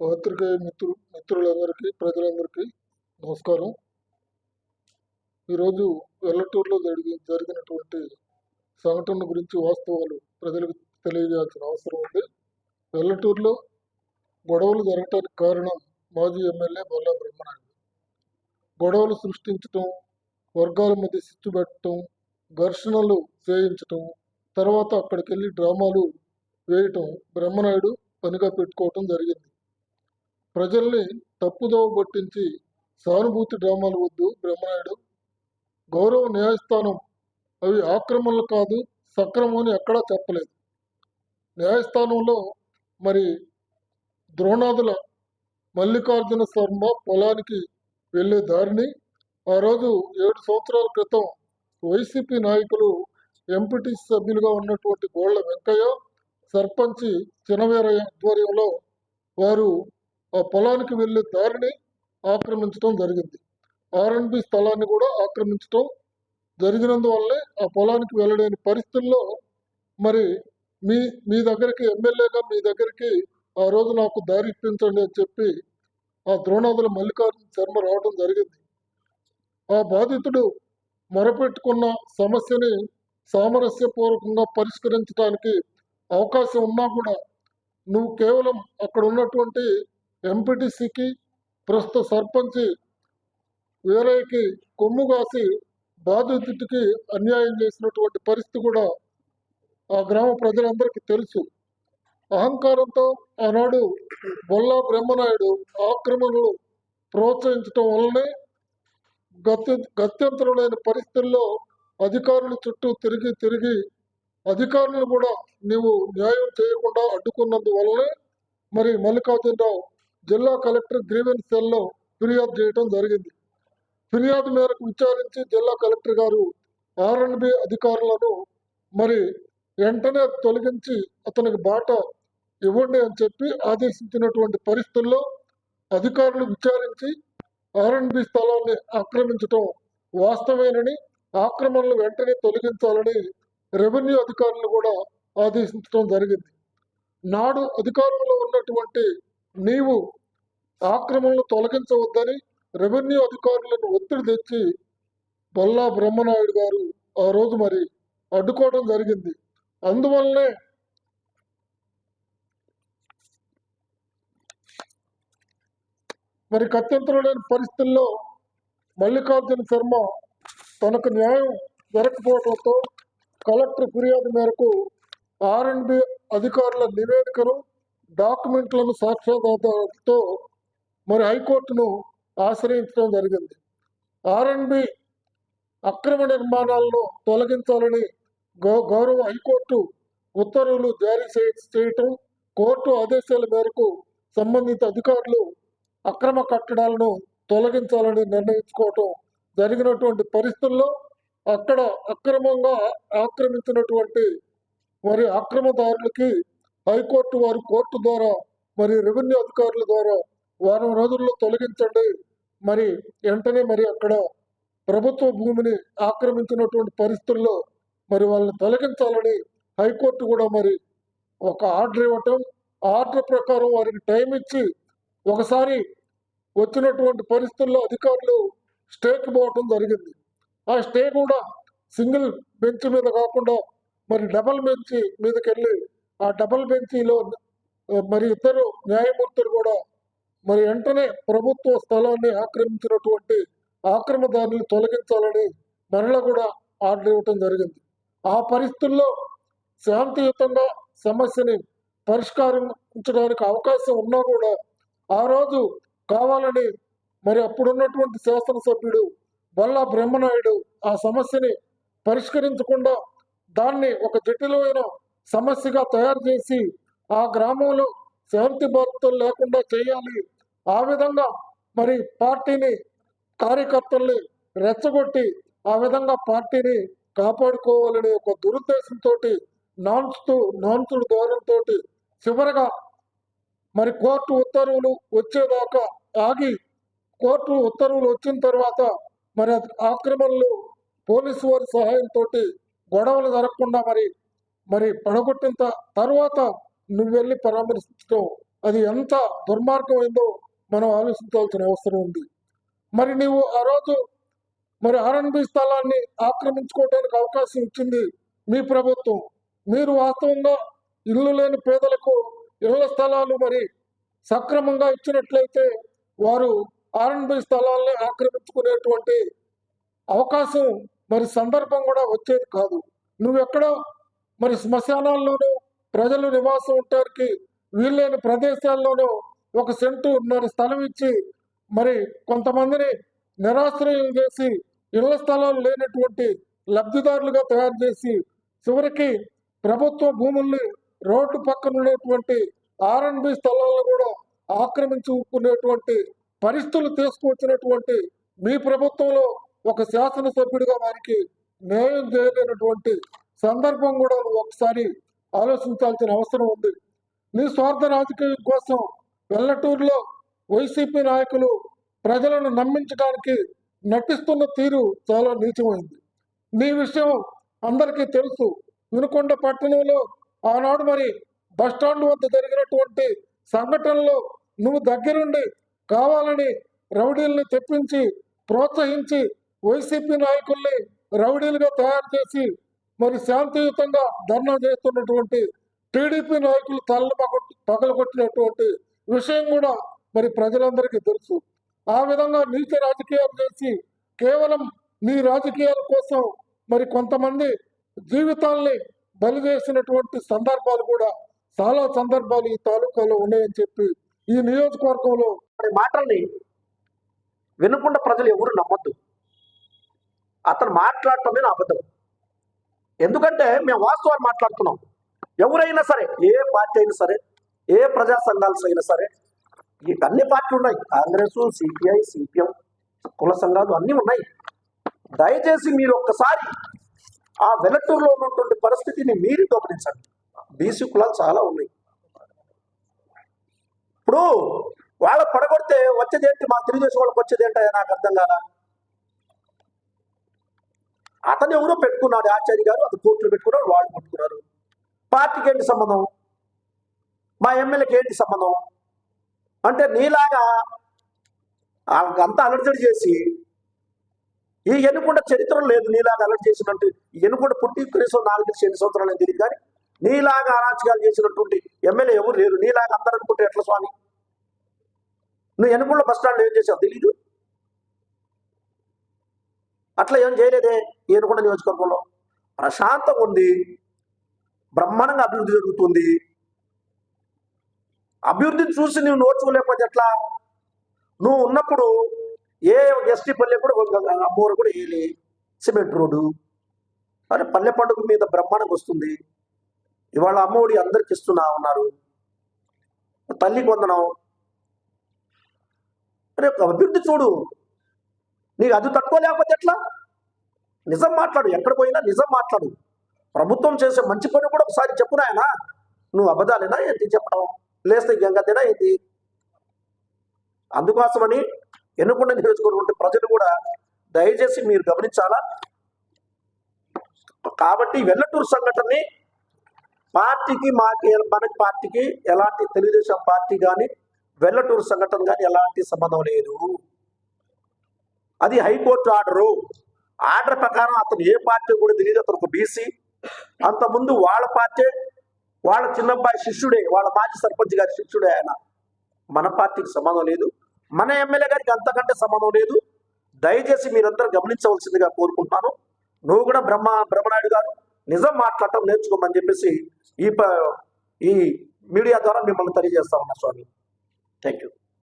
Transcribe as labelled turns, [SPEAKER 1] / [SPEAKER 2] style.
[SPEAKER 1] పాత్రికేయ మిత్రు మిత్రులందరికీ ప్రజలందరికీ నమస్కారం. ఈరోజు వెల్లటూరులో జరిగి జరిగినటువంటి సంఘటన గురించి వాస్తవాలు ప్రజలకు తెలియజేయాల్సిన అవసరం ఉంది. వెల్లటూరులో గొడవలు జరగటానికి కారణం మాజీ ఎమ్మెల్యే బొల్లా బ్రహ్మనాయుడు గొడవలు సృష్టించటం వర్గాల మధ్య చిచ్చు పెట్టడం ఘర్షణలు చేయించటం తర్వాత అక్కడికి వెళ్ళి డ్రామాలు వేయటం బ్రహ్మనాయుడు పనిగా పెట్టుకోవటం జరిగింది. ప్రజల్ని తప్పుదోవ పట్టించి సానుభూతి డ్రామాలు వద్దు బ్రహ్మనాయుడు. గౌరవ న్యాయస్థానం అవి ఆక్రమణలు కాదు సక్రమం అని ఎక్కడా చెప్పలేదు. న్యాయస్థానంలో మరి ద్రోణాదుల మల్లికార్జున శర్మ పొలానికి వెళ్ళే దారిని ఆ రోజు ఏడు సంవత్సరాల క్రితం వైసీపీ నాయకులు ఎంపీటీ సభ్యులుగా ఉన్నటువంటి గోళ్ళ వెంకయ్య సర్పంచి చినవీరయ్య ఆధ్వర్యంలో వారు ఆ పొలానికి వెళ్ళే దారిని ఆక్రమించడం జరిగింది. ఆర్ఎన్బి స్థలాన్ని కూడా ఆక్రమించడం జరిగినందువల్లే ఆ పొలానికి వెళ్ళలేని పరిస్థితుల్లో మరి మీ మీ దగ్గరికి ఎమ్మెల్యేగా మీ దగ్గరికి ఆ రోజు నాకు దారి ఇప్పించండి అని చెప్పి ఆ ద్రోణాదుల మల్లికార్జున శర్మ రావడం జరిగింది. ఆ బాధితుడు మొరపెట్టుకున్న సమస్యని సామరస్యపూర్వకంగా పరిష్కరించడానికి అవకాశం ఉన్నా కూడా నువ్వు కేవలం అక్కడ ఉన్నటువంటి ఎంపీటీసీకి ప్రస్తుత సర్పంచ్ వేరేకి కొమ్ము కాసి బాధితుడికి అన్యాయం చేసినటువంటి పరిస్థితి కూడా ఆ గ్రామ ప్రజలందరికీ తెలుసు. అహంకారంతో ఆనాడు బొల్లా బ్రహ్మనాయుడు ఆక్రమణలు ప్రోత్సహించటం వల్లనే గత్య గత్యంతరం లేని పరిస్థితుల్లో అధికారుల చుట్టూ తిరిగి తిరిగి అధికారులను కూడా నీవు న్యాయం చేయకుండా అడ్డుకున్నందువల్లనే మరి మల్లికార్జునరావు జిల్లా కలెక్టర్ గ్రీవెన్స్ సెల్లో ఫిర్యాదు చేయడం జరిగింది. ఫిర్యాదు మేరకు విచారించి జిల్లా కలెక్టర్ గారు ఆర్ఎన్బి అధికారులను మరి వెంటనే తొలగించి అతనికి బాట ఇవ్వండి అని చెప్పి ఆదేశించినటువంటి పరిస్థితుల్లో అధికారులు విచారించి ఆర్ఎన్బి స్థలాన్ని ఆక్రమించడం వాస్తవేనని ఆక్రమణలు వెంటనే తొలగించాలని రెవెన్యూ అధికారులు కూడా ఆదేశించడం జరిగింది. నాడు అధికారంలో ఉన్నటువంటి నీవు ఆక్రమణలు తొలగించవద్దని రెవెన్యూ అధికారులను ఒత్తిడి తెచ్చి బొల్లా బ్రహ్మనాయుడు గారు ఆ రోజు మరి అడ్డుకోవడం జరిగింది. అందువల్లనే మరి గత్యంతరం లేని పరిస్థితుల్లో మల్లికార్జున శర్మ తనకు న్యాయం జరగకపోవడంతో కలెక్టర్ ఫిర్యాదు మేరకు ఆర్ఎండ్బి అధికారుల నివేదికను డాక్యుమెంట్లను సాక్ష్యాధారాలతో మరి హైకోర్టును ఆశ్రయించడం జరిగింది. ఆర్ఎండ్బి అక్రమ నిర్మాణాలను తొలగించాలని గౌ గౌరవ హైకోర్టు ఉత్తర్వులు జారీ చేయ- చేయటం కోర్టు ఆదేశాల మేరకు సంబంధిత అధికారులు అక్రమ కట్టడాలను తొలగించాలని నిర్ణయించుకోవటం జరిగినటువంటి పరిస్థితుల్లో అక్కడ అక్రమంగా ఆక్రమించినటువంటి మరి అక్రమదారులకి హైకోర్టు వారి కోర్టు ద్వారా మరి రెవెన్యూ అధికారుల ద్వారా వారం రోజుల్లో తొలగించండి. మరి వెంటనే మరి అక్కడ ప్రభుత్వ భూమిని ఆక్రమించినటువంటి పరిస్థితుల్లో మరి వాళ్ళని తొలగించాలని హైకోర్టు కూడా మరి ఒక ఆర్డర్ ఇవ్వటం ఆర్డర్ ప్రకారం వారికి టైం ఇచ్చి ఒకసారి వచ్చినటువంటి పరిస్థితుల్లో అధికారులు స్టేకి పోవటం జరిగింది. ఆ స్టే కూడా సింగిల్ బెంచ్ మీద కాకుండా మరి డబల్ బెంచ్ మీదకి వెళ్ళి ఆ డబల్ బెంచ్లో మరి ఇద్దరు న్యాయమూర్తులు కూడా మరి వెంటనే ప్రభుత్వ స్థలాన్ని ఆక్రమించినటువంటి ఆక్రమదారులు తొలగించాలని మరలా కూడా ఆర్డర్ ఇవ్వటం జరిగింది. ఆ పరిస్థితుల్లో శాంతియుతంగా సమస్యని పరిష్కరించడానికి అవకాశం ఉన్నా కూడా ఆ రోజు కావాలని మరి అప్పుడున్నటువంటి శాసనసభ్యుడు బల్లా బ్రహ్మనాయుడు ఆ సమస్యని పరిష్కరించకుండా దాన్ని ఒక జటిలమైన సమస్యగా తయారు చేసి ఆ గ్రామంలో శాంతి భక్తులు లేకుండా చేయాలి ఆ విధంగా మరి పార్టీని కార్యకర్తల్ని రెచ్చగొట్టి ఆ విధంగా పార్టీని కాపాడుకోవాలనే ఒక దురుద్దేశంతో నాన్చుతూ నాన్సుల ధోరణితో చివరగా మరి కోర్టు ఉత్తర్వులు వచ్చేదాకా ఆగి కోర్టు ఉత్తర్వులు వచ్చిన తర్వాత మరి ఆక్రమణలు పోలీసు వారి సహాయంతో గొడవలు జరగకుండా మరి మరి పడగొట్టిన తర్వాత నువ్వు వెళ్ళి పరామర్శించడం అది ఎంత దుర్మార్గమైందో మనం ఆలోచించాల్సిన అవసరం ఉంది. మరి నీవు ఆ రోజు మరి ఆర్ఎన్బి స్థలాన్ని ఆక్రమించుకోవడానికి అవకాశం ఇచ్చింది మీ ప్రభుత్వం. మీరు వాస్తవంగా ఇల్లు లేని పేదలకు ఇళ్ళ స్థలాలు మరి సక్రమంగా ఇచ్చినట్లయితే వారు ఆర్ఎన్బి స్థలాల్ని ఆక్రమించుకునేటువంటి అవకాశం మరి సందర్భం కూడా వచ్చేది కాదు. నువ్వెక్కడో మరి శ్మశానాల్లోనూ ప్రజలు నివాసం ఉండటానికి వీళ్ళైన ప్రదేశాల్లోనూ ఒక సెంటు మరి స్థలం ఇచ్చి మరి కొంతమందిని నిరాశ్రయం చేసి ఇళ్ళ స్థలాలు లేనటువంటి లబ్ధిదారులుగా తయారు చేసి చివరికి ప్రభుత్వ భూముల్ని రోడ్డు పక్కన ఉండేటువంటి ఆర్ఎన్బి స్థలాలను కూడా ఆక్రమించుకునేటువంటి పరిస్థితులు తీసుకువచ్చినటువంటి మీ ప్రభుత్వంలో ఒక శాసనసభ్యుడిగా వారికి న్యాయం చేయలేనటువంటి సందర్భం కూడా నువ్వు ఒకసారి ఆలోచించాల్సిన అవసరం ఉంది. నీ స్వార్థ రాజకీయం కోసం వెల్లటూరులో వైసీపీ నాయకులు ప్రజలను నమ్మించడానికి నటిస్తున్న తీరు చాలా నీచమైంది. నీ విషయం అందరికీ తెలుసు. వినుకొండ పట్టణంలో ఆనాడు మరి బస్టాండ్ వద్ద జరిగినటువంటి సంఘటనలో నువ్వు దగ్గరుండి కావాలని రౌడీల్ని తెప్పించి ప్రోత్సహించి వైసీపీ నాయకుల్ని రౌడీలుగా తయారు చేసి మరి శాంతియుతంగా ధర్నా చేస్తున్నటువంటి టీడీపీ నాయకులు తలలు పగలగొట్టినటువంటి విషయం కూడా మరి ప్రజలందరికీ తెలుసు. ఆ విధంగా నీచ రాజకీయాలు చేసి కేవలం నీ రాజకీయాల కోసం మరి కొంతమంది జీవితాల్ని బలి చేసినటువంటి సందర్భాలు కూడా చాలా సందర్భాలు ఈ తాలూకాలో ఉన్నాయని చెప్పి ఈ నియోజకవర్గంలో
[SPEAKER 2] అనే మాటల్ని వినకుండా ప్రజలు ఎవరు నమ్మద్దు. అతను మాట్లాడటమే నా అబద్ధం. ఎందుకంటే మేము వాస్తవాలు మాట్లాడుతున్నాం. ఎవరైనా సరే ఏ పార్టీ అయినా సరే ఏ ప్రజా సంఘాలు అయినా సరే ఈ అన్ని పార్టీలు ఉన్నాయి. కాంగ్రెస్ సిపిఐ సిపిఎం కుల సంఘాలు అన్నీ ఉన్నాయి. దయచేసి మీరు ఒక్కసారి ఆ వెలటూరులో ఉన్నటువంటి పరిస్థితిని మీరు గమనించండి. బీసీ కులాలు చాలా ఉన్నాయి. ఇప్పుడు వాళ్ళ పడగొడితే వచ్చేదేంటి మా తెలుగుదేశం వాళ్ళకి వచ్చేదేంటో నాకు అర్థం కాదా అతను ఎవరో పెట్టుకున్నాడు ఆచార్య గారు అది కోర్టులు పెట్టుకున్నాడు వాళ్ళు పెట్టుకున్నారు పార్టీకి ఏంటి సంబంధం? మా ఎమ్మెల్యేకి ఏంటి సంబంధం? అంటే నీలాగా అంతా అలర్జడి చేసి ఈ ఎన్నుకుంట చరిత్ర లేదు నీలాగా అలర్ట్ చేసినట్టు. ఎన్నుకుంట పుట్టి కనీసం నాలుగు ఎన్ని సంవత్సరాలు అని తెలియదు కానీ నీలాగా అరాచకాలు చేసినటువంటి ఎమ్మెల్యే ఎవరు లేరు. నీలాగా అందరు అనుకుంటే ఎట్లా స్వామి? నువ్వు ఎన్నుకుంట బస్ స్టాండ్ ఏం చేసావు తెలీదు? అట్లా ఏం చేయలేదే ఎన్నుకుంట నియోజకవర్గంలో? ప్రశాంతంగా ఉంది. బ్రహ్మాండంగా అభివృద్ధి జరుగుతుంది. అభివృద్ధిని చూసి నువ్వు నోచుకోలేకపోతే ఎట్లా? నువ్వు ఉన్నప్పుడు ఏ ఎస్టీ పల్లె కూడా ఒక అమ్మూరు కూడా వేయలే. Cement road. మరి పల్లె పండుగ మీద బ్రహ్మాండంగా వస్తుంది. ఇవాళ అమ్మఒడి అందరికి ఇస్తున్నా ఉన్నారు తల్లికి వందనం. అరే ఒక అభివృద్ధి చూడు. నీకు అది తక్కువ లేకపోతే ఎట్లా? నిజం మాట్లాడు. ఎక్కడ పోయినా నిజం మాట్లాడు. ప్రభుత్వం చేసే మంచి పని కూడా ఒకసారి చెప్పు నాయనా. నువ్వు అబద్ధాలేనా ఏంటి చెప్పడం? లేస్తే గంగతేనా ఏంటి అందుకోసమని ఎన్నుకున్న నియోజకవర్గం ప్రజలు కూడా దయచేసి మీరు గమనించాలా? కాబట్టి వెల్లటూరు సంఘటనని పార్టీకి మాకి మన పార్టీకి ఎలాంటి తెలుగుదేశం పార్టీ కానీ వెల్లటూరు సంఘటన కానీ ఎలాంటి సంబంధం లేదు. అది హైకోర్టు ఆర్డరు. ఆర్డర్ ప్రకారం అతను ఏ పార్టీ కూడా తెలియదు అతను ఒక బీసీ. అంతకుముందు వాళ్ళ పార్టీ వాళ్ళ చిన్నబ్బాయి శిష్యుడే వాళ్ళ మాజీ సర్పంచ్ గారి శిష్యుడే ఆయన. మన పార్టీకి సంబంధం లేదు మన ఎమ్మెల్యే గారికి అంతకంటే సంబంధం లేదు. దయచేసి మీరందరూ గమనించవలసిందిగా కోరుకుంటాను. నువ్వు కూడా బ్రహ్మ బ్రహ్మనాయుడు గారు నిజం మాట్లాడటం నేర్చుకోమని చెప్పేసి ఈ ప- ఈ మీడియా ద్వారా మిమ్మల్ని తెలియజేస్తా ఉన్నా స్వామి. Thank you